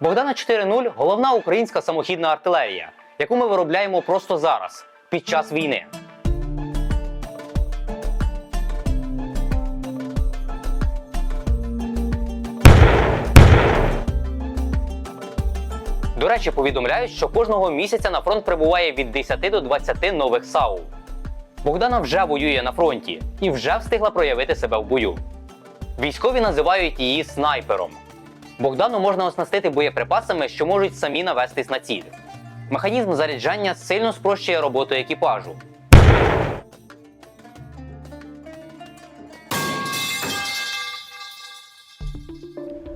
Богдана 4.0 головна українська самохідна артилерія, яку ми виробляємо просто зараз, під час війни. До речі, повідомляють, що кожного місяця на фронт прибуває від 10 до 20 нових САУ. Богдана вже воює на фронті і вже встигла проявити себе в бою. Військові називають її снайпером. Богдану можна оснастити боєприпасами, що можуть самі навестись на ціль. Механізм заряджання сильно спрощує роботу екіпажу.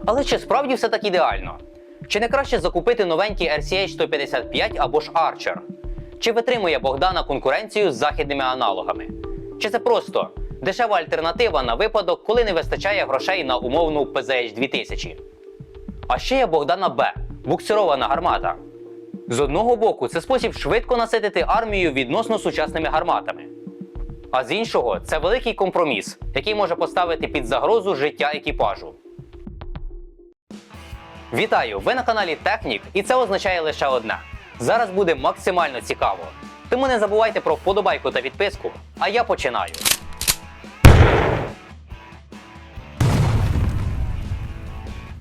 Але чи справді все так ідеально? Чи не краще закупити новенький RCH 155 або ж Archer? Чи витримує Богдана конкуренцію з західними аналогами? Чи це просто дешева альтернатива на випадок, коли не вистачає грошей на умовну PZH 2000? А ще є Богдана Б буксирована гармата. З одного боку, це спосіб швидко наситити армію відносно сучасними гарматами. А з іншого, це великий компроміс, який може поставити під загрозу життя екіпажу. Вітаю! Ви на каналі Технік, і це означає лише одне: зараз буде максимально цікаво. Тому не забувайте про вподобайку та підписку. А я починаю.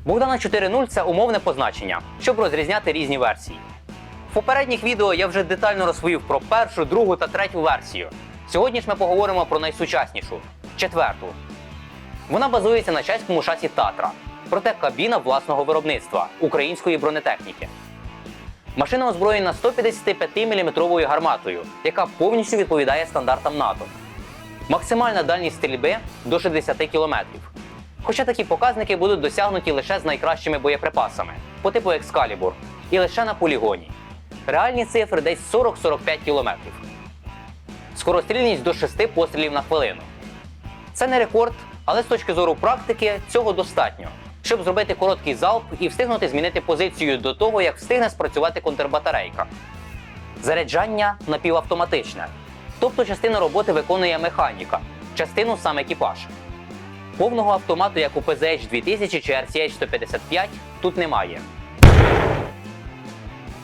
Богдана 4.0 це умовне позначення, щоб розрізняти різні версії. В попередніх відео я вже детально розповів про першу, другу та третю версію. Сьогодні ж ми поговоримо про найсучаснішу четверту. Вона базується на чеському шасі Татра, проте кабіна власного виробництва української бронетехніки. Машина озброєна 155-мм гарматою, яка повністю відповідає стандартам НАТО. Максимальна дальність стрільби до 60 км. Хоча такі показники будуть досягнуті лише з найкращими боєприпасами по типу Excalibur і лише на полігоні. Реальні цифри десь 40-45 км. Скорострільність до 6 пострілів на хвилину. Це не рекорд, але з точки зору практики цього достатньо, щоб зробити короткий залп і встигнути змінити позицію до того, як встигне спрацювати контрбатарейка. Заряджання напівавтоматичне, тобто частину роботи виконує механіка, частину сам екіпаж. Повного автомату, як у PZH 2000 чи RCH 155, тут немає.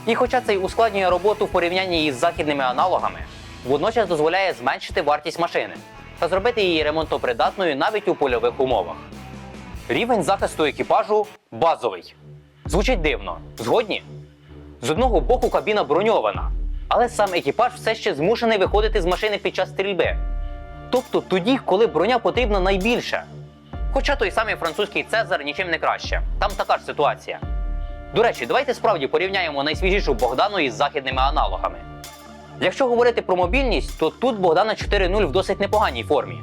І хоча це й ускладнює роботу в порівнянні із західними аналогами, водночас дозволяє зменшити вартість машини та зробити її ремонтопридатною навіть у польових умовах. Рівень захисту екіпажу базовий. Звучить дивно. Згодні? З одного боку кабіна броньована, але сам екіпаж все ще змушений виходити з машини під час стрільби. Тобто тоді, коли броня потрібна найбільше. Хоча той самий французький Цезар нічим не краще. Там така ж ситуація. До речі, давайте справді порівняємо найсвіжішу Богдану із західними аналогами. Якщо говорити про мобільність, то тут Богдана 4.0 в досить непоганій формі.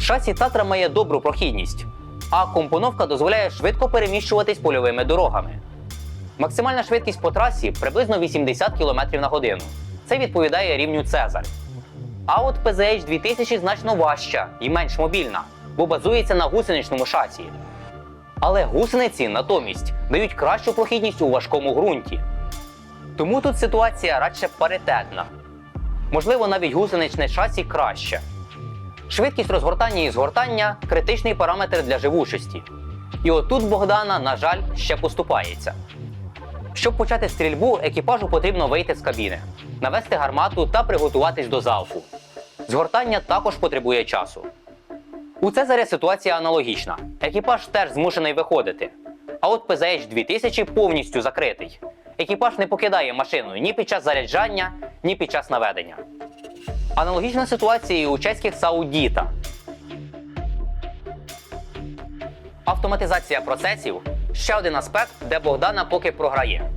Шасі Татра має добру прохідність, а компоновка дозволяє швидко переміщуватись польовими дорогами. Максимальна швидкість по трасі приблизно 80 км на годину. Це відповідає рівню Цезарь. А от PZH 2000 значно важча і менш мобільна, бо базується на гусеничному шасі. Але гусениці натомість дають кращу прохідність у важкому ґрунті. Тому тут ситуація радше паритетна. Можливо, навіть гусеничне шасі краще. Швидкість розгортання і згортання критичний параметр для живучості. І отут Богдана, на жаль, ще поступається. Щоб почати стрільбу, екіпажу потрібно вийти з кабіни, навести гармату та приготуватись до залпу. Згортання також потребує часу. У Цезаря ситуація аналогічна. Екіпаж теж змушений виходити. А от PZH 2000 повністю закритий. Екіпаж не покидає машину ні під час заряджання, ні під час наведення. Аналогічна ситуація і у чеських Саудіта. Автоматизація процесів ще один аспект, де Богдана поки програє.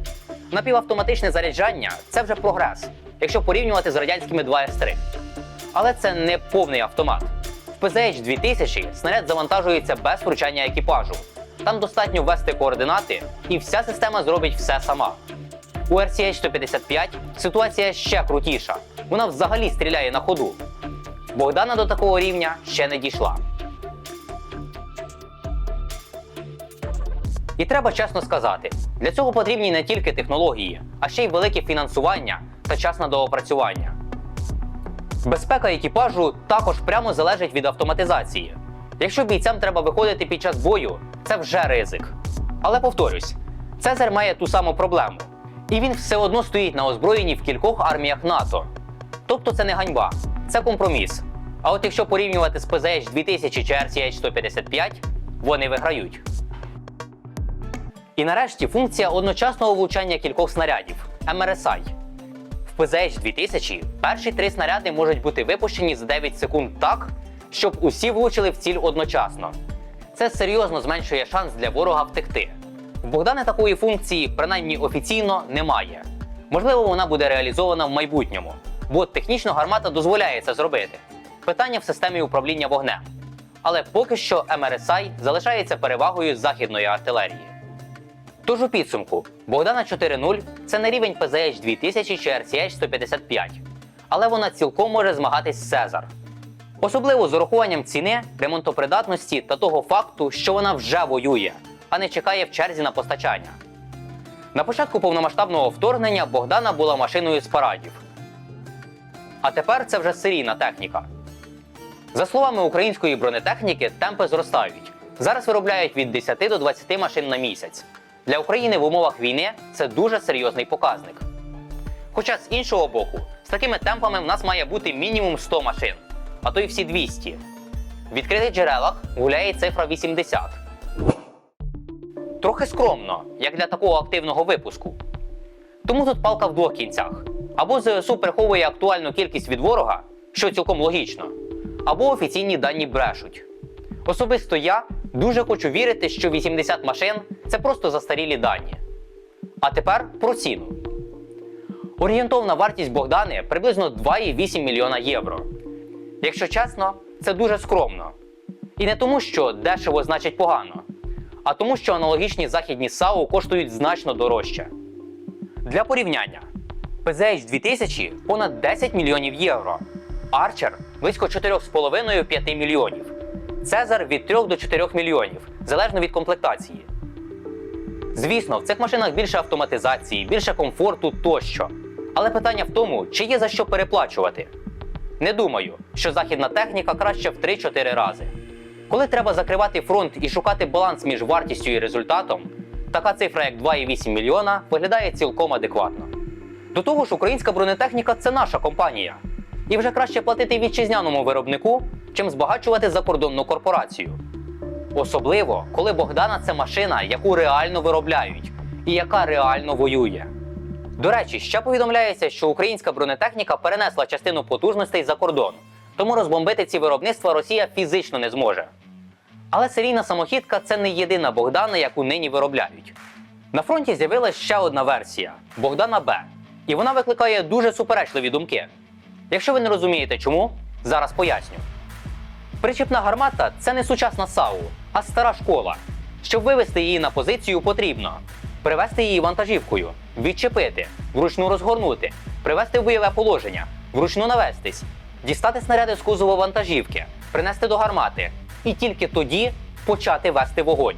Напівавтоматичне заряджання це вже прогрес, якщо порівнювати з радянськими 2С3. Але це не повний автомат. В PZH 2000 снаряд завантажується без вручання екіпажу. Там достатньо ввести координати, і вся система зробить все сама. У RCH 155 ситуація ще крутіша. Вона взагалі стріляє на ходу. Богдана до такого рівня ще не дійшла. І треба чесно сказати, для цього потрібні не тільки технології, а ще й велике фінансування та час на доопрацювання. Безпека екіпажу також прямо залежить від автоматизації. Якщо бійцям треба виходити під час бою, це вже ризик. Але повторюсь, Цезар має ту саму проблему. І він все одно стоїть на озброєнні в кількох арміях НАТО. Тобто це не ганьба, це компроміс. А от якщо порівнювати з PZH 2000 чи RCH 155, вони виграють. І нарешті функція одночасного влучання кількох снарядів MRSI. ПЗЧ-2000 перші три снаряди можуть бути випущені за 9 секунд так, щоб усі влучили в ціль одночасно. Це серйозно зменшує шанс для ворога втекти. В Богдана такої функції, принаймні офіційно, немає. Можливо, вона буде реалізована в майбутньому, бо технічно гармата дозволяє це зробити. Питання в системі управління вогнем. Але поки що МРСА залишається перевагою західної артилерії. Тож у підсумку, Богдана 4.0 це не рівень ПЗХ 2000 чи RCH 155, але вона цілком може змагатись з Цезар. Особливо з урахуванням ціни, ремонтопридатності та того факту, що вона вже воює, а не чекає в черзі на постачання. На початку повномасштабного вторгнення Богдана була машиною з парадів. А тепер це вже серійна техніка. За словами української бронетехніки, темпи зростають. Зараз виробляють від 10 до 20 машин на місяць. Для України в умовах війни це дуже серйозний показник. Хоча з іншого боку, з такими темпами в нас має бути мінімум 100 машин, а то й всі 200. В відкритих джерелах гуляє цифра 80. Трохи скромно, як для такого активного випуску. Тому тут палка в двох кінцях. Або ЗСУ приховує актуальну кількість від ворога, що цілком логічно, або офіційні дані брешуть. Особисто я дуже хочу вірити, що 80 машин це просто застарілі дані. А тепер про ціну. Орієнтовна вартість Богдани приблизно 2,8 мільйона євро. Якщо чесно, це дуже скромно. І не тому, що дешево значить погано, а тому, що аналогічні західні САУ коштують значно дорожче. Для порівняння, PZH 2000 понад 10 мільйонів євро, Archer близько 4,5-5 мільйонів, Цезар від 3 до 4 мільйонів, залежно від комплектації. Звісно, в цих машинах більше автоматизації, більше комфорту тощо. Але питання в тому, чи є за що переплачувати. Не думаю, що західна техніка краще в 3-4 рази. Коли треба закривати фронт і шукати баланс між вартістю і результатом, така цифра, як 2,8 мільйона, виглядає цілком адекватно. До того ж, українська бронетехніка це наша компанія. І вже краще платити вітчизняному виробнику, чим збагачувати закордонну корпорацію. Особливо, коли Богдана це машина, яку реально виробляють і яка реально воює. До речі, ще повідомляється, що українська бронетехніка перенесла частину потужностей за кордон, тому розбомбити ці виробництва Росія фізично не зможе. Але серійна самохідка це не єдина Богдана, яку нині виробляють. На фронті з'явилася ще одна версія Богдана Б. І вона викликає дуже суперечливі думки. Якщо ви не розумієте чому, зараз поясню. Причіпна гармата це не сучасна САУ, а стара школа. Щоб вивести її на позицію, потрібно привести її вантажівкою, відчепити, вручну розгорнути, привести в бойове положення, вручну навестись, дістати снаряди з кузова вантажівки, принести до гармати і тільки тоді почати вести вогонь.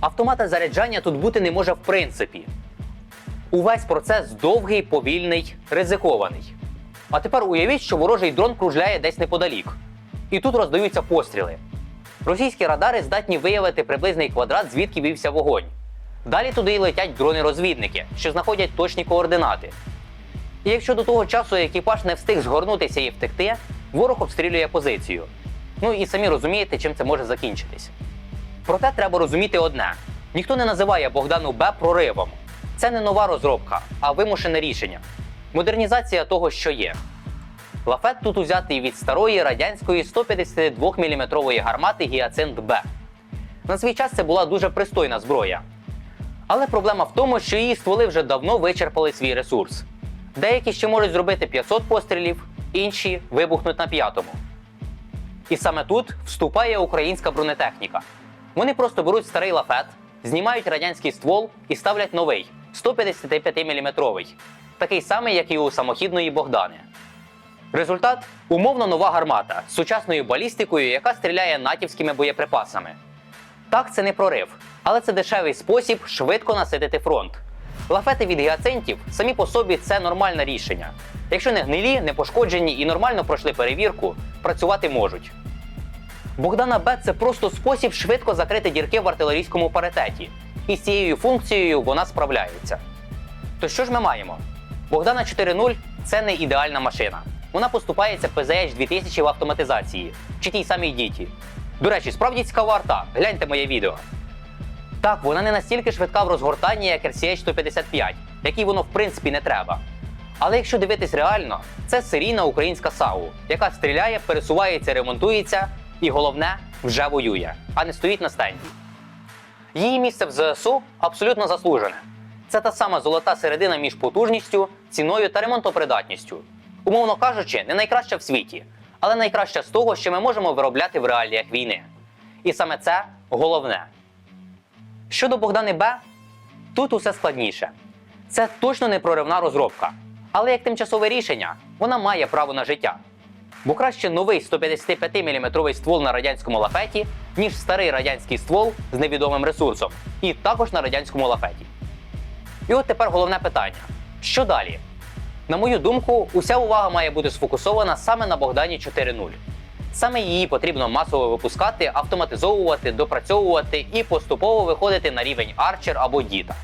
Автомата заряджання тут бути не може в принципі. Увесь процес довгий, повільний, ризикований. А тепер уявіть, що ворожий дрон кружляє десь неподалік. І тут роздаються постріли. Російські радари здатні виявити приблизний квадрат, звідки вівся вогонь. Далі туди й летять дрони-розвідники, що знаходять точні координати. І якщо до того часу екіпаж не встиг згорнутися і втекти, ворог обстрілює позицію. Ну і самі розумієте, чим це може закінчитись. Проте треба розуміти одне: ніхто не називає Богдану Б проривом. Це не нова розробка, а вимушене рішення. Модернізація того, що є. Лафет тут узятий від старої радянської 152 мм гармати Гіацинт Б. На свій час це була дуже пристойна зброя. Але проблема в тому, що її стволи вже давно вичерпали свій ресурс. Деякі ще можуть зробити 500 пострілів, інші вибухнуть на п'ятому. І саме тут вступає українська бронетехніка. Вони просто беруть старий лафет, знімають радянський ствол і ставлять новий 155 мм, такий самий, як і у самохідної Богдани. Результат умовно нова гармата з сучасною балістикою, яка стріляє натівськими боєприпасами. Так, це не прорив, але це дешевий спосіб швидко наситити фронт. Лафети від гіацинтів самі по собі це нормальне рішення. Якщо не гнилі, не пошкоджені і нормально пройшли перевірку, працювати можуть. Богдана Б це просто спосіб швидко закрити дірки в артилерійському паритеті. І з цією функцією вона справляється. То що ж ми маємо? Богдана 4.0 це не ідеальна машина. Вона поступається PZH 2000 в автоматизації чи тій самій діті. До речі, справді цікава арта. Гляньте моє відео. Так, вона не настільки швидка в розгортанні, як RCH 155, якій воно в принципі не треба. Але якщо дивитись реально, це серійна українська САУ, яка стріляє, пересувається, ремонтується і головне вже воює, а не стоїть на стенді. Її місце в ЗСУ абсолютно заслужене. Це та сама золота середина між потужністю, ціною та ремонтопридатністю. Умовно кажучи, не найкраща в світі, але найкраща з того, що ми можемо виробляти в реаліях війни. І саме це головне. Щодо Богдани Б, тут усе складніше. Це точно не проривна розробка, але як тимчасове рішення вона має право на життя. Бо краще новий 155-мм ствол на радянському лафеті, ніж старий радянський ствол з невідомим ресурсом, і також на радянському лафеті. І от тепер головне питання: що далі? На мою думку, уся увага має бути сфокусована саме на Богдані 4.0. Саме її потрібно масово випускати, автоматизовувати, допрацьовувати і поступово виходити на рівень Archer або Діта.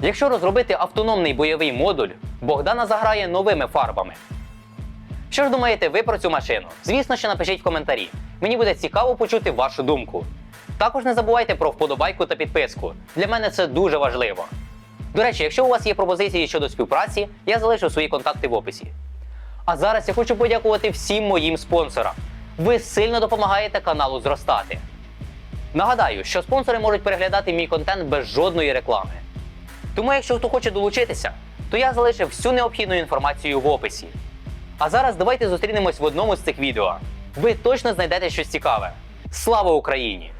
Якщо розробити автономний бойовий модуль, Богдана заграє новими фарбами. Що ж думаєте ви про цю машину? Звісно, що напишіть в коментарі. Мені буде цікаво почути вашу думку. Також не забувайте про вподобайку та підписку. Для мене це дуже важливо. До речі, якщо у вас є пропозиції щодо співпраці, я залишу свої контакти в описі. А зараз я хочу подякувати всім моїм спонсорам. Ви сильно допомагаєте каналу зростати. Нагадаю, що спонсори можуть переглядати мій контент без жодної реклами. Тому, якщо хто хоче долучитися, то я залишив всю необхідну інформацію в описі. А зараз давайте зустрінемось в одному з цих відео. Ви точно знайдете щось цікаве. Слава Україні!